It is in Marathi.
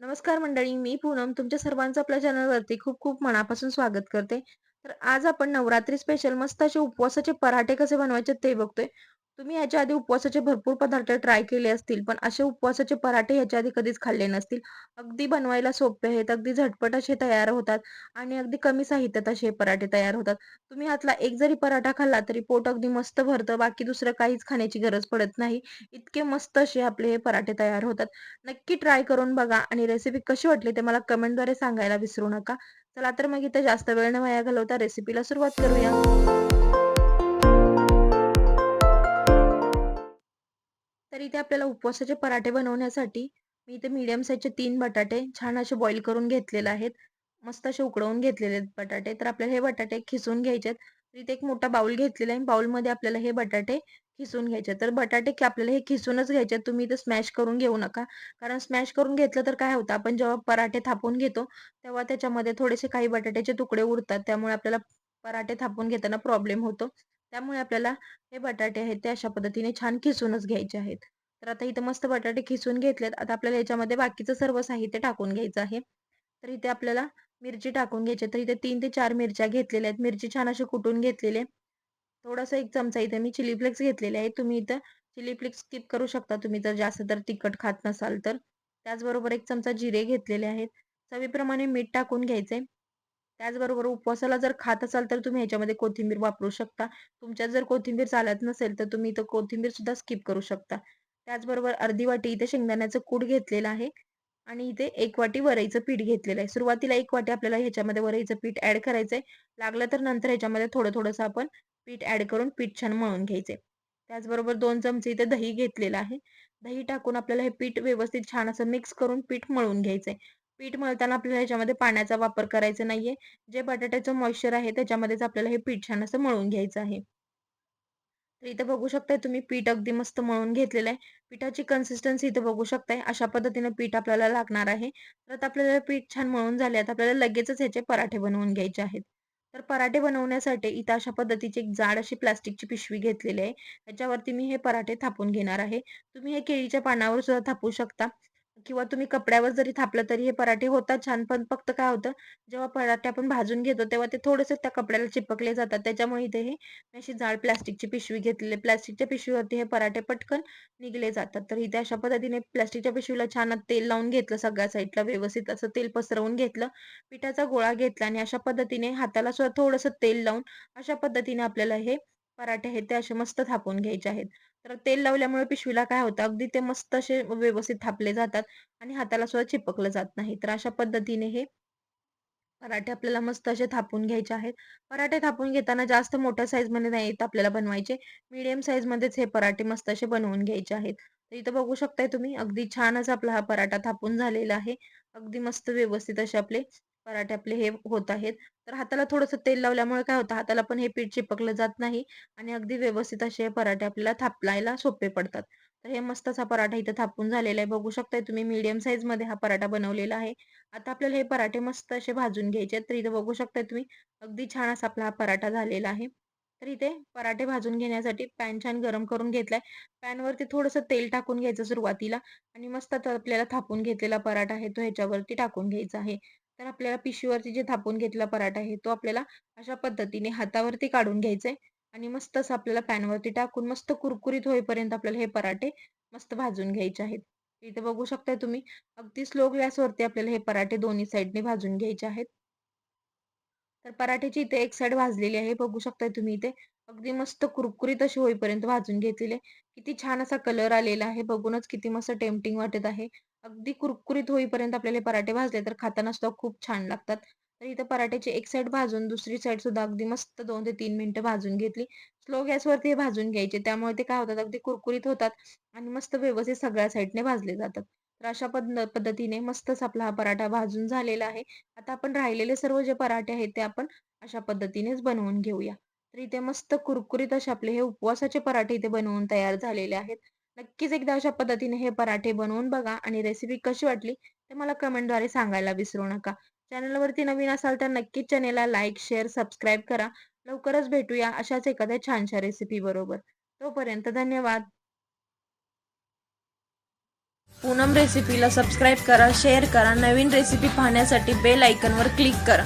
नमस्कार मंडळी, मी पूनम तुमच्या सर्वांचं आपल्या चॅनलवरती खूप खूप मनापासून स्वागत करते. तर आज आपण नवरात्री स्पेशल मस्त असे उपवासाचे पराठे कसे बनवायचे ते बघतोय. तुम्ही ह्याच्या आधी उपवासाचे भरपूर पदार्थ ट्राय केले असतील, पण असे उपवासाचे पराठे ह्याच्या आधी कधीच खाल्ले नसतील. अगदी बनवायला सोपे आहेत, अगदी झटपट असे तयार होतात आणि अगदी कमी साहित्यात असे पराठे तयार होतात. तुम्ही हातला एक जरी पराठा खाल्ला तरी पोट अगदी मस्त भरतं, बाकी दुसरं काहीच खाण्याची गरज पडत नाही. इतके मस्त असे आपले हे पराठे तयार होतात. नक्की ट्राय करून बघा आणि रेसिपी कशी वाटली ते मला कमेंटद्वारे सांगायला विसरू नका. चला तर मग इथे जास्त वेळ न वाया घालवता रेसिपीला सुरुवात करूया. तर इथे आपल्याला उपवासाचे पराठे बनवण्यासाठी मी इथे मीडियम साईजचे तीन बटाटे छान असे बॉईल करून घेतलेले आहेत. मस्त असे उकडवून घेतलेले आहेत बटाटे. तर आपल्याला हे बटाटे खिसून घ्यायचे आहेत. तर इथे एक मोठा बाउल घेतलेला आहे. बाउलमध्ये आपल्याला हे बटाटे खिसून घ्यायचे तर बटाटे आपल्याला हे खिसूनच घ्यायचे तुम्ही इथे स्मॅश करून घेऊ नका. कारण स्मॅश करून घेतलं तर काय होतं आपण जेव्हा पराठे थापून घेतो, तेव्हा त्याच्यामध्ये थोडेसे काही बटाट्याचे तुकडे उरतात. त्यामुळे आपल्याला पराठे थापून घेताना प्रॉब्लेम होतो. त्यामुळे आपल्याला हे बटाटे आहेत ते अशा पद्धतीने छान खिसूनच घ्यायचे आहेत. तर आता इथे मस्त बटाटे खिसून घेतलेत. आता आपल्याला याच्यामध्ये बाकीचं सर्व साहित्य टाकून घ्यायचं आहे. तर इथे आपल्याला मिरची टाकून घ्यायची तर इथे तीन ते चार मिरच्या घेतलेल्या आहेत. मिरची छान अशी कुटून घेतलेली आहे. थोडासा एक चमचा इथे मी चिली फ्लेक्स घेतलेले आहे. तुम्ही इथं चिली फ्लेक्स स्किप करू शकता तुम्ही जर जास्त तर तिखट खात नसाल तर. त्याचबरोबर एक चमचा जिरे घेतलेले आहेत. चवीप्रमाणे मीठ टाकून घ्यायचंय. त्याचबरोबर उपवासाला जर खात असाल तर तुम्ही ह्याच्यामध्ये कोथिंबीर वापरू शकता. तुमच्यात जर कोथिंबीर चालत नसेल तर तुम्ही इथं कोथिंबीर सुद्धा स्किप करू शकता. त्याचबरोबर अर्धी वाटी इथे शेंगदाण्याचं कूट घेतलेलं आहे आणि इथे एक वाटी वरईचं पीठ घेतलेलं आहे. सुरुवातीला एक वाटी आपल्याला ह्याच्यामध्ये वरईचं पीठ ऍड करायचंय. लागलं तर नंतर ह्याच्यामध्ये थोडं-थोडंसं आपण पीठ ऍड करून पीठ छान मळून घ्यायचंय. त्याचबरोबर दोन चमचे इथे दही घेतलेलं आहे. दही टाकून आपल्याला हे पीठ व्यवस्थित छान असं मिक्स करून पीठ मळून घ्यायचंय. पीठ मळताना आपल्याला ह्याच्यामध्ये पाण्याचा वापर करायचा नाहीये. जे बटाट्याचं मॉइश्चर आहे त्याच्यामध्येच आपल्याला हे पीठ छान असं मळून घ्यायचं आहे. तर इथं बघू शकताय तुम्ही पीठ अगदी मस्त मळून घेतलेलं आहे. पिठाची कन्सिस्टन्सी इथं बघू शकताय. अशा पद्धतीने पीठ आपल्याला लागणार आहे. तर आता आपल्याला पीठ छान मळून झाले आता आपल्याला लगेचच ह्याचे पराठे बनवून घ्यायचे आहेत. तर पराठे बनवण्यासाठी इथं अशा पद्धतीची एक जाड अशी प्लास्टिकची पिशवी घेतलेली आहे. त्याच्यावरती मी हे पराठे थापून घेणार आहे. तुम्ही हे केळीच्या पानावर सुद्धा थापू शकता किंवा तुम्ही कपड्यावर जरी थापलं तरी हे पराठे होतात छान. पण फक्त काय होतं जेव्हा पराठे आपण भाजून घेतो तेव्हा ते थोडेसे त्या कपड्याला चिपकले जातात. त्याच्यामुळे इथे हे अशी जाड प्लास्टिकची पिशवी घेतलेली प्लास्टिकच्या पिशवीवरती हे पराठे पटकन निघले जातात. तर इथे अशा पद्धतीने प्लास्टिकच्या पिशवीला छान तेल लावून घेतलं सगळ्या साईडला व्यवस्थित असं तेल पसरवून घेतलं. पिठाचा गोळा घेतला आणि अशा पद्धतीने हाताला सुद्धा थोडंसं तेल लावून अशा पद्धतीने आपल्याला हे पराठे आहेत ते असे मस्त थापून घ्यायचे आहेत. तर तेल लावल्यामुळे पिशवीला काय होतं अगदी ते मस्त असे व्यवस्थित थापले जातात आणि हाताला सुद्धा चिपकलं जात नाही. तर अशा पद्धतीने हे पराठे आपल्याला मस्त असे थापून घ्यायचे आहेत. पराठे थापून घेताना जास्त मोठ्या साईजमध्ये नाही येत आपल्याला बनवायचे. मीडियम साईजमध्येच हे पराठे मस्त असे बनवून घ्यायचे आहेत. तर इथं बघू शकताय तुम्ही अगदी छानच आपला हा पराठा थापून झालेला आहे. अगदी मस्त व्यवस्थित असे आपले पराठे आपले हे होत आहेत. तर हाताला थोडंसं तेल लावल्यामुळे काय होतं हाताला पण हे पीठ चिपकलं जात नाही आणि अगदी व्यवस्थित असे पराठे आपल्याला थापलायला सोपे पडतात. तर हे मस्त असा पराठा इथं थापून झालेला आहे. बघू शकताय तुम्ही मीडियम साईजमध्ये हा पराठा बनवलेला आहे. आता आपल्याला हे पराठे मस्त असे भाजून घ्यायचे तर इथं बघू शकताय तुम्ही अगदी छान असा आपला हा पराठा झालेला आहे. तर इथे पराठे भाजून घेण्यासाठी पॅन छान गरम करून घेतलाय. पॅनवरती थोडंसं तेल टाकून घ्यायचं सुरुवातीला आणि मस्त आता आपल्याला थापून घेतलेला पराठा आहे तो ह्याच्यावरती टाकून घ्यायचा आहे. तर आपल्याला पिशवीवरती जे थापून घेतला पराठा आहे तो आपल्याला अशा पद्धतीने हातावरती काढून घ्यायचा आहे आणि मस्त असं आपल्याला पॅनवरती टाकून मस्त कुरकुरीत होईपर्यंत आपल्याला हे पराठे मस्त भाजून घ्यायचे आहेत. इथे बघू शकताय तुम्ही अगदी स्लो गॅसवरती आपल्याला हे पराठे दोन्ही साईडने भाजून घ्यायचे आहेत. तर पराठ्याची इथे एक साइड भाजलेली आहे. बघू शकताय तुम्ही इथे अगदी मस्त कुरकुरीत अशी होईपर्यंत भाजून घेतलेली आहे. किती छान असा कलर आलेला आहे. बघूनच किती मस्त टेम्पटिंग वाटत आहे. अगदी कुरकुरीत होईपर्यंत आपल्याला पराठे भाजले तर खाताना सुद्धा खूप छान लागतात. तर इथे पराठ्याची एक साइड भाजून दुसरी साईड सुद्धा अगदी मस्त दोन ते तीन मिनिटं भाजून घेतली. स्लो गॅसवरती हे भाजून घ्यायचे. त्यामुळे ते काय होतात अगदी कुरकुरीत होतात आणि मस्त व्यवस्थित सगळ्या साईडने भाजले जातात. तर अशा पद्ध पद्धतीने मस्तच आपला हा पराठा भाजून झालेला आहे. आता आपण राहिलेले सर्व जे पराठे आहेत ते आपण अशा पद्धतीनेच बनवून घेऊया. तर इथे मस्त कुरकुरीत असे आपले हे उपवासाचे पराठे इथे बनवून तयार झालेले आहेत. नक्कीच एकदा अशा पद्धतीने हे पराठे बनवून बघा आणि रेसिपी कशी वाटली ते मला कमेंटद्वारे सांगायला विसरू नका. चॅनलवरती नवीन असाल तर नक्कीच चॅनेलला लाईक, शेअर, सबस्क्राईब करा. लवकरच भेटूया अशाच एखाद्या छानशा रेसिपी बरोबर. तोपर्यंत धन्यवाद. पूनम रेसिपीला सबस्क्राईब करा शेअर करा नवीन रेसिपी पाहण्यासाठी बेल आयकनवर क्लिक करा